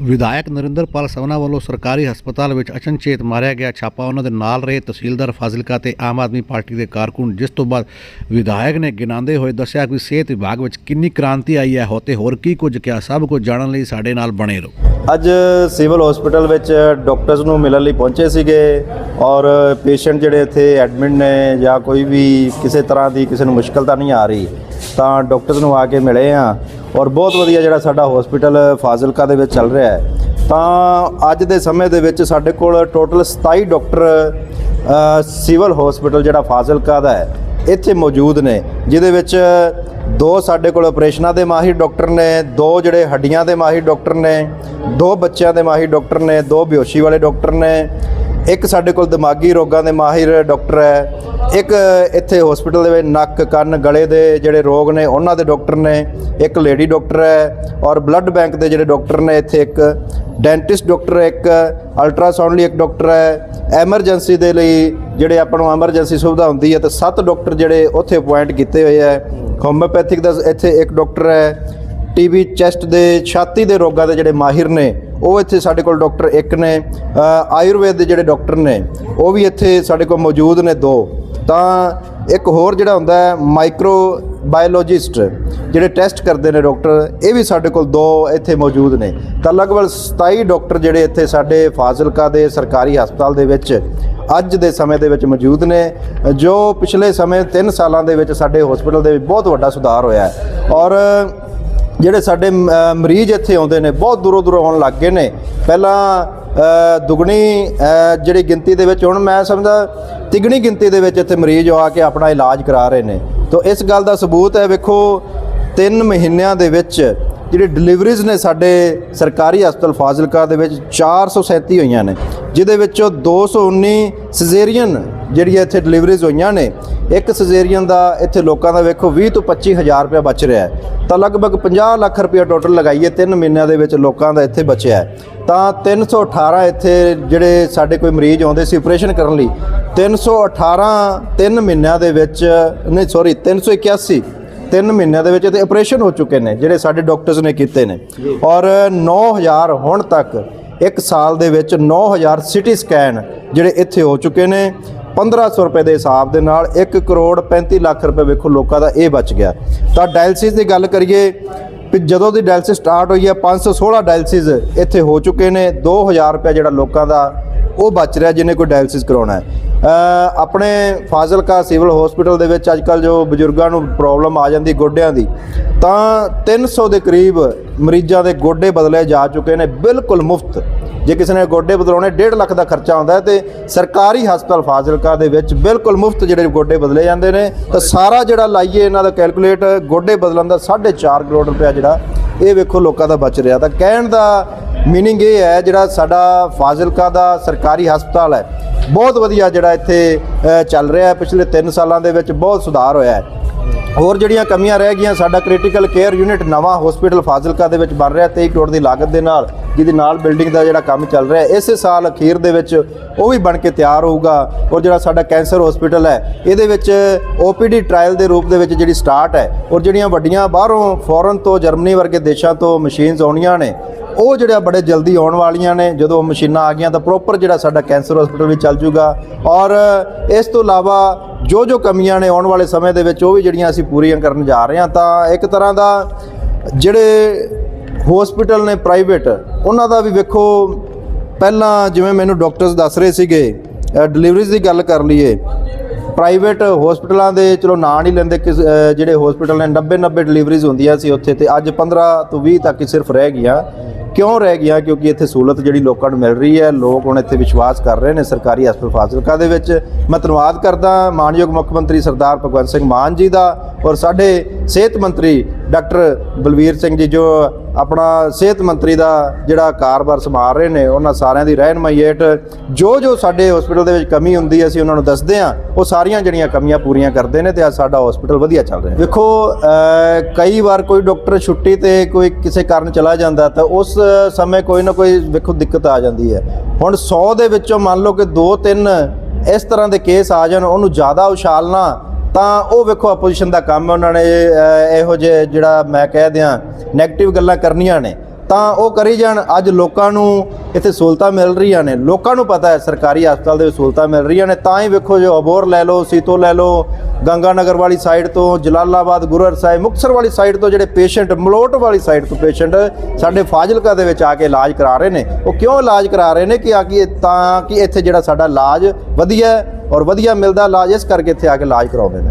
ਵਿਧਾਇਕ ਨਰਿੰਦਰਪਾਲ ਸਵਨਾ ਵੱਲੋਂ ਸਰਕਾਰੀ ਹਸਪਤਾਲ ਵਿੱਚ ਅਚਨਚੇਤ ਮਾਰਿਆ ਗਿਆ ਛਾਪਾ। ਉਹਨਾਂ ਦੇ ਨਾਲ ਰਹੇ ਤਹਿਸੀਲਦਾਰ ਫਾਜ਼ਿਲਕਾ ਤੇ ਆਮ ਆਦਮੀ ਪਾਰਟੀ ਦੇ ਕਾਰਕੁਨ, ਜਿਸ ਤੋਂ ਬਾਅਦ ਵਿਧਾਇਕ ਨੇ ਗਿਣਾਉਂਦੇ ਹੋਏ ਦੱਸਿਆ ਕਿ ਸਿਹਤ ਵਿਭਾਗ ਵਿੱਚ ਕਿੰਨੀ ਕ੍ਰਾਂਤੀ ਆਈ ਹੈ ਹੋਤੇ ਹੋਰ ਕੀ ਕੁਝ ਕਿਹਾ। ਸਭ ਕੁਝ ਜਾਣਨ ਲਈ ਸਾਡੇ ਨਾਲ ਬਣੇ ਰਹੋ। ਅੱਜ ਸਿਵਲ ਹਸਪੀਟਲ ਵਿੱਚ ਡਾਕਟਰਸ ਨੂੰ ਮਿਲਣ ਲਈ ਪਹੁੰਚੇ ਸੀਗੇ ਔਰ ਪੇਸ਼ੈਂਟ ਜਿਹੜੇ ਇੱਥੇ ਐਡਮਿਟ ਨੇ ਜਾਂ ਕੋਈ ਵੀ ਕਿਸੇ ਤਰ੍ਹਾਂ ਦੀ ਕਿਸੇ ਨੂੰ ਮੁਸ਼ਕਲ ਤਾਂ ਨਹੀਂ ਆ ਰਹੀ, ਤਾਂ ਡਾਕਟਰਸ ਨੂੰ ਆ ਕੇ ਮਿਲੇ ਆ ਔਰ ਬਹੁਤ ਵਧੀਆ ਜਿਹੜਾ ਸਾਡਾ ਹਸਪੀਟਲ ਫਾਜ਼ਿਲਕਾ ਦੇ ਵਿੱਚ ਚੱਲ ਰਿਹਾ ਹੈ। ਤਾਂ ਅੱਜ ਦੇ ਸਮੇਂ ਦੇ ਵਿੱਚ ਸਾਡੇ ਕੋਲ ਟੋਟਲ 27 ਡਾਕਟਰ ਸਿਵਲ ਹਸਪੀਟਲ ਜਿਹੜਾ ਫਾਜ਼ਿਲਕਾ ਦਾ ਹੈ, ਇੱਥੇ ਮੌਜੂਦ ਨੇ, ਜਿਹਦੇ ਵਿੱਚ ਦੋ ਸਾਡੇ ਕੋਲ ਆਪਰੇਸ਼ਨਾਂ ਦੇ ਮਾਹਿਰ ਡਾਕਟਰ ਨੇ, ਦੋ ਜਿਹੜੇ ਹੱਡੀਆਂ ਦੇ ਮਾਹਿਰ ਡਾਕਟਰ ਨੇ, ਦੋ ਬੱਚਿਆਂ ਦੇ ਮਾਹਿਰ ਡਾਕਟਰ ਨੇ, ਦੋ ਬਿਓਸ਼ੀ ਵਾਲੇ ਡਾਕਟਰ ਨੇ ਇੱਕ ਸਾਡੇ ਕੋਲ ਦਿਮਾਗੀ ਰੋਗਾਂ ਦੇ ਮਾਹਿਰ ਡਾਕਟਰ ਹੈ। ਇੱਕ ਇੱਥੇ ਹਸਪੀਟਲ ਦੇ ਵਿੱਚ ਨੱਕ, ਕੰਨ, ਗਲੇ ਦੇ ਜਿਹੜੇ ਰੋਗ ਨੇ, ਉਹਨਾਂ ਦੇ ਡਾਕਟਰ ਨੇ। ਇੱਕ ਲੇਡੀ ਡਾਕਟਰ ਹੈ ਔਰ ਬਲੱਡ ਬੈਂਕ ਦੇ ਜਿਹੜੇ ਡਾਕਟਰ ਨੇ ਇੱਥੇ ਇੱਕ ਡੈਂਟਿਸਟ ਡਾਕਟਰ ਇੱਕ ਅਲਟਰਾਸਾਊਂਡ ਲਈ ਇੱਕ ਡਾਕਟਰ ਹੈ। ਐਮਰਜੈਂਸੀ ਦੇ ਲਈ ਜਿਹੜੇ ਆਪਾਂ ਨੂੰ ਐਮਰਜੈਂਸੀ ਸੁਵਿਧਾ ਹੁੰਦੀ ਹੈ ਤੇ ਸੱਤ ਡਾਕਟਰ ਜਿਹੜੇ ਉੱਥੇ ਅਪਾਇੰਟ ਕੀਤੇ ਹੋਏ ਹੈ। ਹੋਮਿਓਪੈਥਿਕ ਦਾ ਇੱਥੇ ਇੱਕ ਡਾਕਟਰ ਹੈ। ਟੀਬੀ ਚੈਸਟ ਦੇ ਛਾਤੀ ਦੇ ਰੋਗਾਂ ਦੇ ਜਿਹੜੇ ਮਾਹਿਰ ਨੇ ਉਹ ਇੱਥੇ ਸਾਡੇ ਕੋਲ ਡਾਕਟਰ ਇੱਕ ਨੇ ਆਯੁਰਵੇਦ ਦੇ ਜਿਹੜੇ ਡਾਕਟਰ ਨੇ, ਉਹ ਵੀ ਇੱਥੇ ਸਾਡੇ ਕੋਲ ਮੌਜੂਦ ਨੇ ਦੋ। ਤਾਂ ਇੱਕ ਹੋਰ ਜਿਹੜਾ ਹੁੰਦਾ ਹੈ ਮਾਈਕਰੋ ਬਾਇਓਲੋਜਿਸਟ ਜਿਹੜੇ ਟੈਸਟ ਕਰਦੇ ਨੇ ਡਾਕਟਰ, ਇਹ ਵੀ ਸਾਡੇ ਕੋਲ ਦੋ ਇੱਥੇ ਮੌਜੂਦ ਨੇ। ਤਾਂ ਲਗਭਗ 27 ਡਾਕਟਰ ਜਿਹੜੇ ਇੱਥੇ ਸਾਡੇ ਫਾਜ਼ਿਲਕਾ ਦੇ ਸਰਕਾਰੀ ਹਸਪਤਾਲ ਦੇ ਵਿੱਚ ਅੱਜ ਦੇ ਸਮੇਂ ਦੇ ਵਿੱਚ ਮੌਜੂਦ ਨੇ, ਜੋ ਪਿਛਲੇ ਸਮੇਂ 3 ਸਾਲਾਂ ਦੇ ਵਿੱਚ ਸਾਡੇ ਹਸਪੀਟਲ ਦੇ ਵਿੱਚ ਬਹੁਤ ਵੱਡਾ ਸੁਧਾਰ ਹੋਇਆ ਹੈ। ਔਰ ਜਿਹੜੇ ਸਾਡੇ ਮ- ਮਰੀਜ਼ ਇੱਥੇ ਆਉਂਦੇ ਨੇ ਬਹੁਤ ਦੂਰੋਂ ਦੂਰੋਂ ਆਉਣ ਲੱਗ ਗਏ ਨੇ। ਪਹਿਲਾਂ ਅ, ਦੁੱਗਣੀ ਜਿਹੜੀ ਗਿਣਤੀ ਦੇ ਵਿੱਚ ਹੁਣ ਮੈਂ ਸਮਝਦਾ ਤਿਗਣੀ ਗਿਣਤੀ ਦੇ ਵਿੱਚ ਇੱਥੇ ਮਰੀਜ਼ ਆ ਕੇ ਆਪਣਾ ਇਲਾਜ ਕਰਾ ਰਹੇ ਨੇ। ਤੋਂ ਇਸ ਗੱਲ ਦਾ ਸਬੂਤ ਹੈ ਵੇਖੋ 3 ਮਹੀਨਿਆਂ ਦੇ ਵਿੱਚ ਜਿਹੜੀ ਡਿਲੀਵਰੀਜ਼ ਨੇ ਸਾਡੇ ਸਰਕਾਰੀ ਹਸਪਤਾਲ ਫਾਜ਼ਿਲਕਾ ਦੇ ਵਿੱਚ 437 ਹੋਈਆਂ ਨੇ ਜਿਹਦੇ ਵਿੱਚੋਂ 219 ਸਿਜ਼ੇਰੀਅਨ ਜਿਹੜੀਆਂ ਇੱਥੇ ਡਿਲੀਵਰੀਜ਼ ਹੋਈਆਂ ਨੇ, ਇੱਕ ਸਜੇਰੀਅਨ ਦਾ ਇੱਥੇ ਲੋਕਾਂ ਦਾ ਵੇਖੋ 20 ਤੋਂ 25 ਹਜ਼ਾਰ ਰੁਪਏ ਬਚ ਰਿਹਾ ਹੈ। ਤਾਂ ਲਗਭਗ 50 ਲੱਖ ਰੁਪਏ ਟੋਟਲ ਲਗਾਈਏ 3 ਮਹੀਨਿਆਂ ਦੇ ਵਿੱਚ ਲੋਕਾਂ ਦਾ ਇੱਥੇ ਬਚਿਆ ਹੈ। ਤਾਂ 318 ਇੱਥੇ ਜਿਹੜੇ ਸਾਡੇ ਕੋਈ ਮਰੀਜ਼ ਆਉਂਦੇ ਸੀ ਆਪਰੇਸ਼ਨ ਕਰਨ ਲਈ 318 3 ਮਹੀਨਿਆਂ ਦੇ ਵਿੱਚ, ਨਹੀਂ ਸੌਰੀ 381 ਤਿੰਨ ਮਹੀਨਿਆਂ ਦੇ ਵਿੱਚ ਤੇ ਆਪਰੇਸ਼ਨ ਹੋ ਚੁੱਕੇ ਨੇ, ਜਿਹੜੇ ਸਾਡੇ ਡਾਕਟਰਸ ਨੇ ਕੀਤੇ ਨੇ। ਔਰ 9000 ਹੁਣ ਤੱਕ ਇੱਕ ਸਾਲ ਦੇ ਵਿੱਚ 9000 ਸਿਟੀ ਸਕੈਨ ਜਿਹੜੇ ਇੱਥੇ ਹੋ ਚੁੱਕੇ ਨੇ। 1500 ਰੁਪਏ ਦੇ ਹਿਸਾਬ ਦੇ ਨਾਲ 1 ਕਰੋੜ 35 ਲੱਖ ਰੁਪਏ ਵੇਖੋ ਲੋਕਾਂ ਦਾ ਇਹ ਬਚ ਗਿਆ। ਤਾਂ ਡਾਇਲਸਿਸ ਦੀ ਗੱਲ ਕਰੀਏ, ਵੀ ਜਦੋਂ ਦੀ ਡਾਇਲਸਿਸ ਸਟਾਰਟ ਹੋਈ ਹੈ 516 ਡਾਇਲਸਿਸ ਇੱਥੇ ਹੋ ਚੁੱਕੇ ਨੇ। 2000 ਰੁਪਏ ਜਿਹੜਾ ਲੋਕਾਂ ਦਾ ਉਹ ਬਚ ਰਿਹਾ ਜਿਹਨੇ ਕੋਈ ਡਾਇਲਸਿਸ ਕਰਾਉਣਾ ਹੈ। ਆਪਣੇ ਫਾਜ਼ਿਲਕਾ ਸਿਵਲ ਹਸਪੀਟਲ ਦੇ ਵਿੱਚ ਅੱਜਕੱਲ ਜੋ ਬਜ਼ੁਰਗਾਂ ਨੂੰ ਪ੍ਰੋਬਲਮ ਆ ਜਾਂਦੀ, ਗੋਡਿਆਂ ਦੀ, ਤਾਂ 300 ਦੇ ਕਰੀਬ ਮਰੀਜ਼ਾਂ ਦੇ ਗੋਡੇ ਬਦਲੇ ਜਾ ਚੁੱਕੇ ਨੇ, ਬਿਲਕੁਲ ਮੁਫਤ। ਜੇ ਕਿਸੇ ਨੇ ਗੋਡੇ ਬਦਲਾਉਣੇ 1.5 ਲੱਖ ਦਾ ਖਰਚਾ ਆਉਂਦਾ ਹੈ ਤੇ ਸਰਕਾਰੀ ਹਸਪਤਾਲ ਫਾਜ਼ਿਲਕਾ ਦੇ ਵਿੱਚ ਬਿਲਕੁਲ ਮੁਫਤ ਜਿਹੜੇ ਗੋਡੇ ਬਦਲੇ ਜਾਂਦੇ ਨੇ, ਤਾਂ ਸਾਰਾ ਜਿਹੜਾ ਲਾਈਏ, ਇਹਨਾਂ ਦਾ ਕੈਲਕੂਲੇਟ, ਗੋਡੇ ਬਦਲਣ ਦਾ 4.5 ਕਰੋੜ ਰੁਪਇਆ ਜਿਹੜਾ, ਇਹ ਵੇਖੋ ਲੋਕਾਂ ਦਾ ਬਚ ਰਿਹਾ। ਤਾਂ ਕਹਿਣ ਦਾ ਮੀਨਿੰਗ ਇਹ ਹੈ, ਜਿਹੜਾ ਸਾਡਾ ਫਾਜ਼ਿਲਕਾ ਦਾ ਸਰਕਾਰੀ ਹਸਪਤਾਲ ਹੈ, ਬਹੁਤ ਵਧੀਆ ਜਿਹੜਾ ਇੱਥੇ ਚੱਲ ਰਿਹਾ ਹੈ। ਪਿਛਲੇ 3 ਸਾਲਾਂ ਦੇ ਵਿੱਚ ਬਹੁਤ ਸੁਧਾਰ ਹੋਇਆ ਹੈ। ਹੋਰ ਜਿਹੜੀਆਂ ਕਮੀਆਂ ਰਹਿ ਗਈਆਂ, ਸਾਡਾ ਕ੍ਰਿਟੀਕਲ ਕੇਅਰ ਯੂਨਿਟ ਨਵਾਂ ਹਸਪੀਟਲ ਫਾਜ਼ਿਲਕਾ ਦੇ ਵਿੱਚ ਬਣ ਰਿਹਾ 23 ਕਰੋੜ ਦੀ ਲਾਗਤ ਦੇ ਨਾਲ, ਜਿਹਦੇ ਨਾਲ ਬਿਲਡਿੰਗ ਦਾ ਜਿਹੜਾ ਕੰਮ ਚੱਲ ਰਿਹਾ ਹੈ ਇਸੇ ਸਾਲ ਅਖੀਰ ਦੇ ਵਿੱਚ ਉਹ ਵੀ ਬਣ ਕੇ ਤਿਆਰ ਹੋਊਗਾ। ਔਰ ਜਿਹੜਾ ਸਾਡਾ ਕੈਂਸਰ ਹਸਪੀਟਲ ਹੈ, ਇਹਦੇ ਵਿੱਚ ਓਪੀਡੀ ਟ੍ਰਾਇਲ ਦੇ ਰੂਪ ਦੇ ਵਿੱਚ ਜਿਹੜੀ ਸਟਾਰਟ ਹੈ, ਔਰ ਜਿਹੜੀਆਂ ਵੱਡੀਆਂ ਬਾਹਰੋਂ ਫੋਰਨ ਤੋਂ ਜਰਮਨੀ ਵਰਗੇ ਦੇਸ਼ਾਂ ਤੋਂ ਮਸ਼ੀਨਸ ਆਉਣੀਆਂ ਨੇ ਉਹ ਜਿਹੜਾ ਬੜੇ ਜਲਦੀ ਆਉਣ ਵਾਲੀਆਂ ਨੇ, ਜਦੋਂ ਉਹ ਮਸ਼ੀਨਾਂ ਆ ਗਈਆਂ ਤਾਂ ਪ੍ਰੋਪਰ ਜਿਹੜਾ ਸਾਡਾ ਕੈਂਸਰ ਹਸਪੀਟਲ ਵੀ ਚੱਲ ਜੂਗਾ। ਔਰ ਇਸ ਤੋਂ ਇਲਾਵਾ ਜੋ ਜੋ ਕਮੀਆਂ ਨੇ ਆਉਣ ਵਾਲੇ ਸਮੇਂ ਦੇ ਵਿੱਚ, ਉਹ ਵੀ ਜਿਹੜੀਆਂ ਅਸੀਂ ਪੂਰੀਆਂ ਕਰਨ ਜਾ ਰਹੇ ਹਾਂ, ਤਾਂ ਇੱਕ ਤਰ੍ਹਾਂ ਦਾ ਜਿਹੜੇ ਹਸਪੀਟਲ ਨੇ ਪ੍ਰਾਈਵੇਟ ਉਹਨਾਂ ਦਾ ਵੀ ਵੇਖੋ, ਪਹਿਲਾਂ ਜਿਵੇਂ ਮੈਨੂੰ ਡਾਕਟਰਸ ਦੱਸ ਰਹੇ ਸੀਗੇ ਡਿਲੀਵਰੀਜ਼ ਦੀ ਗੱਲ ਕਰ ਲਈਏ ਪ੍ਰਾਈਵੇਟ ਹਸਪੀਟਲਾਂ ਦੇ ਚਲੋ ਨਾਂ ਨਹੀਂ ਲੈਂਦੇ ਕਿਸ ਜਿਹੜੇ ਹਸਪੀਟਲ ਨੇ 90 90 ਡਿਲੀਵਰੀਜ਼ ਹੁੰਦੀਆਂ ਸੀ ਉੱਥੇ, ਤੇ ਅੱਜ 15 ਤੋਂ 20 ਤੱਕ ਹੀ ਸਿਰਫ ਰਹਿ ਗਈਆਂ। ਕਿਉਂ ਰਹਿ ਗਈਆਂ ਕਿਉਂਕਿ ਇੱਥੇ ਸਹੂਲਤ ਜਿਹੜੀ ਲੋਕਾਂ ਨੂੰ ਮਿਲ ਰਹੀ ਹੈ, ਲੋਕ ਹੁਣ ਇੱਥੇ ਵਿਸ਼ਵਾਸ ਕਰ ਰਹੇ ਨੇ ਸਰਕਾਰੀ ਹਸਪਤਾਲ ਫਾਜ਼ਿਲਕਾ ਦੇ ਵਿੱਚ। ਮੈਂ ਧੰਨਵਾਦ ਕਰਦਾ ਮਾਨਯੋਗ ਮੁੱਖ ਮੰਤਰੀ ਸਰਦਾਰ ਭਗਵੰਤ ਸਿੰਘ ਮਾਨ ਜੀ ਦਾ। ਔਰ ਸਾਡੇ ਸਿਹਤ ਮੰਤਰੀ ਡਾਕਟਰ ਬਲਵੀਰ ਸਿੰਘ ਜੀ ਜੋ ਆਪਣਾ ਸਿਹਤ ਮੰਤਰੀ ਦਾ ਜਿਹੜਾ ਕਾਰੋਬਾਰ ਸੰਭਾਲ ਰਹੇ ਨੇ, ਉਹਨਾਂ ਸਾਰਿਆਂ ਦੀ ਰਹਿਨਮਾਈ ਹੇਠ ਜੋ ਜੋ ਸਾਡੇ ਹਸਪੀਟਲ ਦੇ ਵਿੱਚ ਕਮੀ ਹੁੰਦੀ ਹੈ, ਅਸੀਂ ਉਹਨਾਂ ਨੂੰ ਦੱਸਦੇ ਹਾਂ। ਉਹ ਸਾਰੀਆਂ ਜਿਹੜੀਆਂ ਕਮੀਆਂ ਪੂਰੀਆਂ ਕਰਦੇ ਨੇ ਤੇ ਅੱਜ ਸਾਡਾ ਹਸਪੀਟਲ ਵਧੀਆ ਚੱਲ ਰਿਹਾ ਵੇਖੋ ਕਈ ਵਾਰ ਕੋਈ ਡਾਕਟਰ ਛੁੱਟੀ ਤੇ ਕੋਈ ਕਿਸੇ ਕਾਰਨ ਚਲਾ ਜਾਂਦਾ ਤਾਂ ਉਸ ਸਮੇਂ ਕੋਈ ਨਾ ਕੋਈ ਵੇਖੋ ਦਿੱਕਤ ਆ ਜਾਂਦੀ ਹੈ। ਹੁਣ 100 ਦੇ ਵਿੱਚੋਂ ਮੰਨ ਲਓ ਕਿ 2-3 ਇਸ ਤਰ੍ਹਾਂ ਦੇ ਕੇਸ ਆ ਜਾਣ, ਉਹਨੂੰ ਜ਼ਿਆਦਾ ਉਛਾਲਣਾ ਤਾਂ ਉਹ ਵੇਖੋ ਆਪੋਜੀਸ਼ਨ ਦਾ ਕੰਮ ਹੈ। ਉਹਨਾਂ ਨੇ ਇਹੋ ਜਿਹੇ ਜਿਹੜਾ ਮੈਂ ਕਹਿ ਦਿਆਂ 네ਗੇਟਿਵ ਗੱਲਾਂ ਕਰਨੀਆਂ ਨੇ। ਤਾਂ ਉਹ ਕਰੀ ਜਾਣ। ਅੱਜ ਲੋਕਾਂ ਨੂੰ ਇੱਥੇ ਸਹੂਲਤਾਂ ਮਿਲ ਰਹੀਆਂ ਨੇ। ਲੋਕਾਂ ਨੂੰ ਪਤਾ ਹੈ, ਸਰਕਾਰੀ ਹਸਪਤਾਲ ਦੇ ਵਿੱਚ ਸਹੂਲਤਾਂ ਮਿਲ ਰਹੀਆਂ ਨੇ। ਤਾਂ ਹੀ ਵੇਖੋ ਜੋ ਅਬੋਰ ਲੈ ਲਓ, ਸੀਤੋ ਲੈ ਲਓ ਗੰਗਾ ਨਗਰ ਵਾਲੀ ਸਾਈਡ ਤੋਂ ਜਲਾਲਾਬਾਦ, ਗੁਰੂਹਰ ਸਾਹਿਬ, ਮੁਕਤਸਰ ਵਾਲੀ ਸਾਈਡ ਤੋਂ ਜਿਹੜੇ ਪੇਸ਼ੈਂਟ, ਮਲੋਟ ਵਾਲੀ ਸਾਈਡ ਤੋਂ ਪੇਸ਼ੈਂਟ ਸਾਡੇ ਫਾਜ਼ਿਲਕਾ ਦੇ ਵਿੱਚ ਆ ਕੇ ਇਲਾਜ ਕਰਾ ਰਹੇ ਨੇ। ਉਹ ਕਿਉਂ ਇਲਾਜ ਕਰਾ ਰਹੇ ਨੇ ਕਿ ਆ ਕਿ ਤਾਂ ਕਿ ਇੱਥੇ ਜਿਹੜਾ ਸਾਡਾ ਇਲਾਜ ਵਧੀਆ ਔਰ ਵਧੀਆ ਮਿਲਦਾ ਇਲਾਜ, ਇਸ ਕਰਕੇ ਇੱਥੇ ਆ ਕੇ ਇਲਾਜ ਕਰਾਉਂਦੇ ਨੇ।